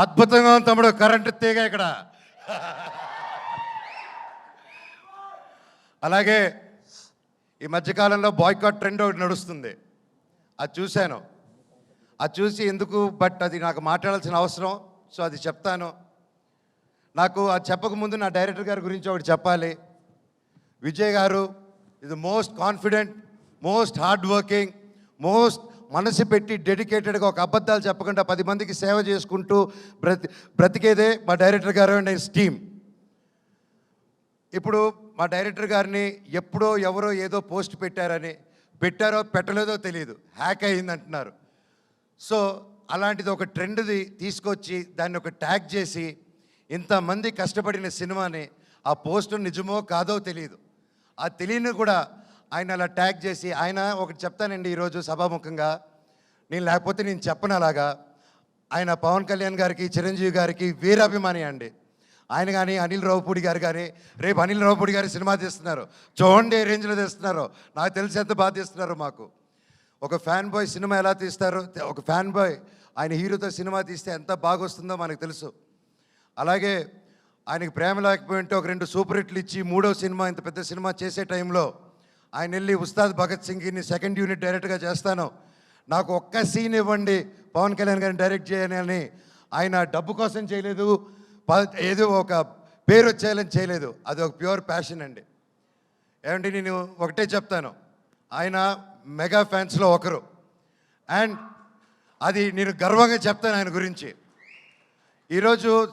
అద్భుతంగా ఉంది తమ్ముడు. కరెంటు తీగ ఇక్కడ. అలాగే ఈ మధ్యకాలంలో బాయ్కాట్ ట్రెండ్ ఒకటి నడుస్తుంది. అది చూశాను. అది చూసి ఎందుకు బట్ అది నాకు మాట్లాడాల్సిన అవసరం సో అది చెప్తాను. నాకు అది చెప్పకముందు నా డైరెక్టర్ గారి గురించి ఒకటి చెప్పాలి. విజయ్ గారు ఇది most confident most hard working most మనసు పెట్టి డెడికేటెడ్గా ఒక అబద్ధాలు చెప్పకుండా పది మందికి సేవ చేసుకుంటూ బ్రతి బ్రతికేదే మా డైరెక్టర్ గారు అండ్ టీమ్. ఇప్పుడు మా డైరెక్టర్ గారిని ఎప్పుడో ఎవరో ఏదో పోస్ట్ పెట్టారని పెట్టారో పెట్టలేదో తెలియదు హ్యాక్ అయింది అంటున్నారు సో అలాంటిది ఒక ట్రెండ్ది తీసుకొచ్చి దాన్ని ఒక ట్యాగ్ చేసి ఇంతమంది కష్టపడిన సినిమాని ఆ పోస్టు నిజమో కాదో తెలియదు ఆ తెలియని కూడా ఆయన అలా ట్యాగ్ చేసి ఆయన ఒకటి చెప్తానండి ఈరోజు సభాముఖంగా. నేను లేకపోతే నేను చెప్పను అలాగా. ఆయన పవన్ కళ్యాణ్ గారికి చిరంజీవి గారికి వీరాభిమాని అండి. ఆయన కానీ అనిల్ రావుపూడి గారు కానీ రేపు అనిల్ రావుపూడి గారి సినిమా తీస్తున్నారు. చూడండి ఏ రేంజ్లో తీస్తున్నారు. నాకు తెలిసి ఎంత బాగా తీస్తున్నారు మాకు. ఒక ఫ్యాన్ బాయ్ సినిమా ఎలా తీస్తారు? ఒక ఫ్యాన్ బాయ్ ఆయన హీరోతో సినిమా తీస్తే ఎంత బాగా వస్తుందో మనకు తెలుసు. అలాగే ఆయనకి ప్రేమ లేకపోయింటే ఒక రెండు సూపర్ హిట్లు ఇచ్చి మూడో సినిమా ఇంత పెద్ద సినిమా చేసే టైంలో ఆయన వెళ్ళి ఉస్తాద్ భగత్ సింగ్ని సెకండ్ యూనిట్ డైరెక్ట్గా చేస్తాను. నాకు ఒక్క సీన్ ఇవ్వండి పవన్ కళ్యాణ్ గారిని డైరెక్ట్ చేయని అని. ఆయన డబ్బు కోసం చేయలేదు ఏదో ఒక పేరు వచ్చేయాలని చేయలేదు. అది ఒక ప్యూర్ ప్యాషన్ అండి. ఏమంటే నేను ఒకటే చెప్తాను. ఆయన మెగా ఫ్యాన్స్లో ఒకరు. అండ్ అది నేను గర్వంగా చెప్తాను ఆయన గురించి. ఈరోజు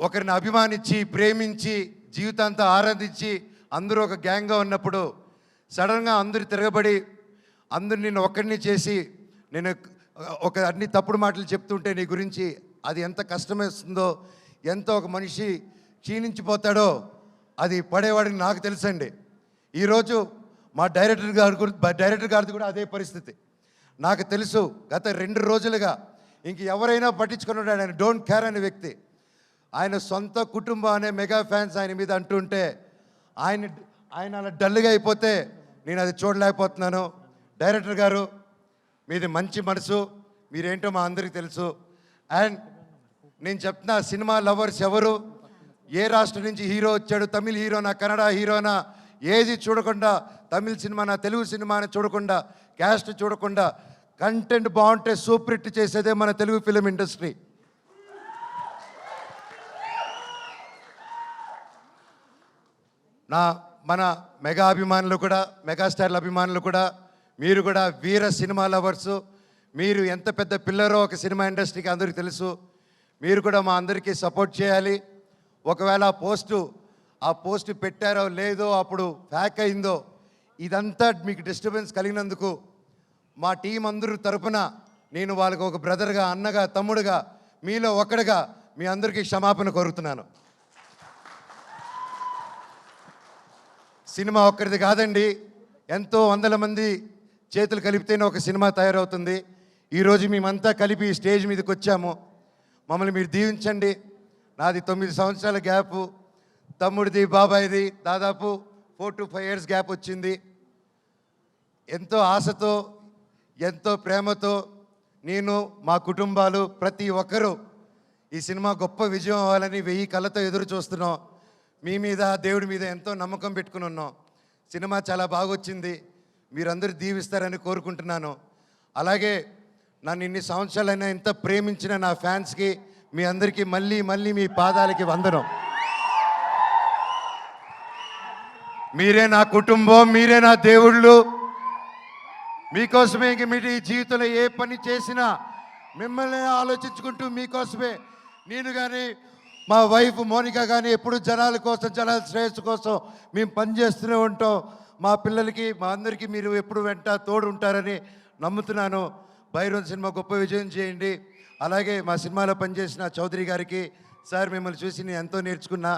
ఒకరిని అభిమానించి ప్రేమించి జీవితాంతా ఆరాధించి అందరూ ఒక గ్యాంగ్గా ఉన్నప్పుడు సడన్గా అందరు తిరగబడి అందరు నిన్ను ఒక్కడిని చేసి నేను ఒక అన్ని తప్పుడు మాటలు చెప్తుంటే నీ గురించి అది ఎంత కష్టమేస్తుందో ఎంత ఒక మనిషి క్షీణించిపోతాడో అది పడేవాడికి నాకు తెలుసండి. ఈరోజు మా డైరెక్టర్ గారు గురి- డైరెక్టర్ గారిది కూడా అదే పరిస్థితి. నాకు తెలుసు గత రెండు రోజులుగా ఇంక ఎవరైనా పట్టించుకున్నాడు ఆయన డోంట్ కేర్ అనే వ్యక్తి. ఆయన సొంత కుటుంబం అనే మెగా ఫ్యాన్స్ ఆయన మీద అంటుంటే ఆయన ఆయన అలా డల్గా అయిపోతే నేను అది చూడలేకపోతున్నాను. డైరెక్టర్ గారు మీది మంచి మనసు మీరేంటో మా అందరికీ తెలుసు. అండ్ నేను చెప్తున్నా సినిమా లవర్స్ ఎవరు? ఏ రాష్ట్రం నుంచి హీరో వచ్చాడు? తమిళ హీరోనా కన్నడ హీరోనా? ఏది చూడకుండా తమిళ సినిమానా తెలుగు సినిమానా చూడకుండా క్యాస్ట్ చూడకుండా కంటెంట్ బాగుంటే సూపర్ హిట్ చేసేదే మన తెలుగు ఫిలిం ఇండస్ట్రీ. నా మన మెగా అభిమానులు కూడా మెగాస్టార్ల అభిమానులు కూడా మీరు కూడా వీర సినిమా లవర్సు. మీరు ఎంత పెద్ద పిల్లరో ఒక సినిమా ఇండస్ట్రీకి అందరికీ తెలుసు. మీరు కూడా మా అందరికీ సపోర్ట్ చేయాలి. ఒకవేళ ఆ పోస్టు ఆ పోస్ట్ పెట్టారో లేదో అప్పుడు హ్యాక్ అయిందో ఇదంతా మీకు డిస్టర్బెన్స్ కలిగినందుకు మా టీం అందరూ తరపున నేను వాళ్ళకు ఒక బ్రదర్గా అన్నగా తమ్ముడుగా మీలో ఒకడుగా మీ అందరికీ క్షమాపణ కోరుతున్నాను. సినిమా ఒక్కరిది కాదండి. ఎంతో వందల మంది చేతులు కలిపితేనే ఒక సినిమా తయారవుతుంది. ఈరోజు మేమంతా కలిపి స్టేజ్ మీదకి వచ్చాము. మమ్మల్ని మీరు దీవించండి. నాది తొమ్మిది సంవత్సరాల గ్యాప్. తమ్ముడిది బాబాయిది దాదాపు four to five years gap వచ్చింది. ఎంతో ఆశతో ఎంతో ప్రేమతో నేను మా కుటుంబాలు ప్రతి ఒక్కరూ ఈ సినిమా గొప్ప విజయం అవ్వాలని వెయ్యి కళ్ళతో ఎదురు చూస్తున్నాం. మీ మీద దేవుడి మీద ఎంతో నమ్మకం పెట్టుకుని ఉన్నాం. సినిమా చాలా బాగా వచ్చింది మీరందరూ దీవిస్తారని కోరుకుంటున్నాను. అలాగే నన్ను ఇన్ని సంవత్సరాలైనా ఇంత ప్రేమించిన నా ఫ్యాన్స్కి మీ అందరికీ మళ్ళీ మళ్ళీ మీ పాదాలకి వందనం. మీరే నా కుటుంబం మీరే నా దేవుళ్ళు. మీకోసమే ఇంక మీరు ఈ జీవితంలో ఏ పని చేసినా మిమ్మల్ని ఆలోచించుకుంటూ మీకోసమే. నేను కానీ మా వైఫ్ మోనిక కానీ ఎప్పుడు జనాల కోసం జనాల శ్రేయస్సు కోసం మేము పనిచేస్తూనే ఉంటాం. మా పిల్లలకి మా అందరికీ మీరు ఎప్పుడు వెంట తోడు ఉంటారని నమ్ముతున్నాను. భైరవన్ సినిమా గొప్ప విజయం చేయండి. అలాగే మా సినిమాలో పనిచేసిన చౌదరి గారికి సార్ మిమ్మల్ని చూసి నేను ఎంతో నేర్చుకున్నా.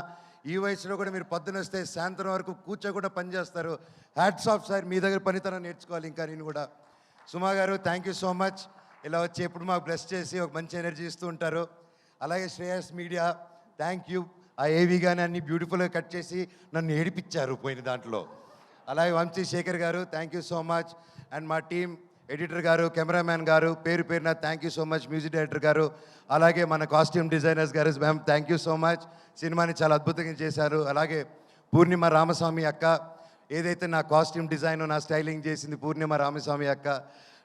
ఈ వయసులో కూడా మీరు పొద్దున వస్తే సాయంత్రం వరకు కూర్చోకుండా పనిచేస్తారు హ్యాట్స్ ఆఫ్ సార్. మీ దగ్గర పనితనం నేర్చుకోవాలి ఇంకా నేను కూడా. సుమా గారు థ్యాంక్ యూ సో మచ్ ఇలా వచ్చి ఎప్పుడు మాకు బ్లెస్ చేసి ఒక మంచి ఎనర్జీ ఇస్తూ ఉంటారు. అలాగే శ్రేయస్ మీడియా థ్యాంక్ యూ. ఆ ఏవి కానీ అన్ని బ్యూటిఫుల్గా కట్ చేసి నన్ను ఏడిపించారు పోయిన దాంట్లో. అలాగే Vamshi Shekhar garu thank you so much. And మా team editor garu cameraman garu పేరు పేరున thank you so much music director garu. అలాగే మన costume designers garu ma'am thank you so much. సినిమాని చాలా అద్భుతంగా చేశారు. అలాగే పూర్ణిమ రామస్వామి అక్క ఏదైతే నా కాస్ట్యూమ్ డిజైన్ నా స్టైలింగ్ చేసింది పూర్ణిమ రామస్వామి అక్క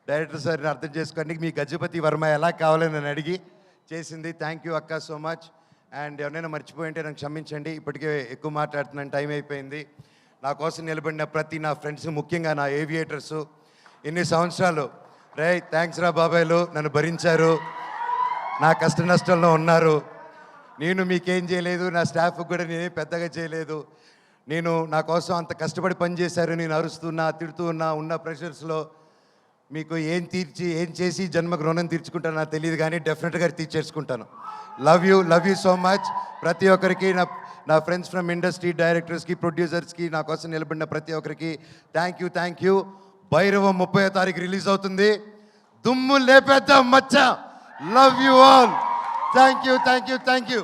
డైరెక్టర్ సార్ని అర్థం చేసుకోండి. మీ గజపతి వర్మ ఎలా కావాలని నన్ను అడిగి చేసింది. థ్యాంక్ యూ అక్క సో మచ్. అండ్ ఎవరైనా మర్చిపోయింటే నాకు క్షమించండి. ఇప్పటికే ఎక్కువ మాట్లాడుతున్నాను టైం అయిపోయింది. నా కోసం నిలబడిన ప్రతి నా ఫ్రెండ్స్ ముఖ్యంగా నా ఏవియేటర్స్ ఇన్ని సంవత్సరాలు? రే థ్యాంక్స్ రా బాబాయ్లు నన్ను భరించారు. నా కష్ట నష్టంలో ఉన్నారు. నేను మీకేం చేయలేదు నా స్టాఫ్ కూడా నేనేం పెద్దగా చేయలేదు. నేను నా కోసం అంత కష్టపడి పనిచేశారు నేను అరుస్తున్నా తిడుతూ ఉన్నా ఉన్న ప్రెషర్స్లో మీకు ఏం తీర్చి ఏం చేసి జన్మకు రుణం తీర్చుకుంటానో నాకు తెలియదు కానీ డెఫినెట్గా తీర్చేసుకుంటాను. Love you love you so much ప్రతి ఒక్కరికి నా నా ఫ్రెండ్స్ ఫ్రమ్ ఇండస్ట్రీ డైరెక్టర్స్కి ప్రొడ్యూసర్స్కి నా కోసం నిలబడిన ప్రతి ఒక్కరికి thank you thank you Bhairavam ముప్పై తారీఖు రిలీజ్ అవుతుంది. దుమ్ము లేపేద్దాం మచ్చ. Love you all thank you thank you thank you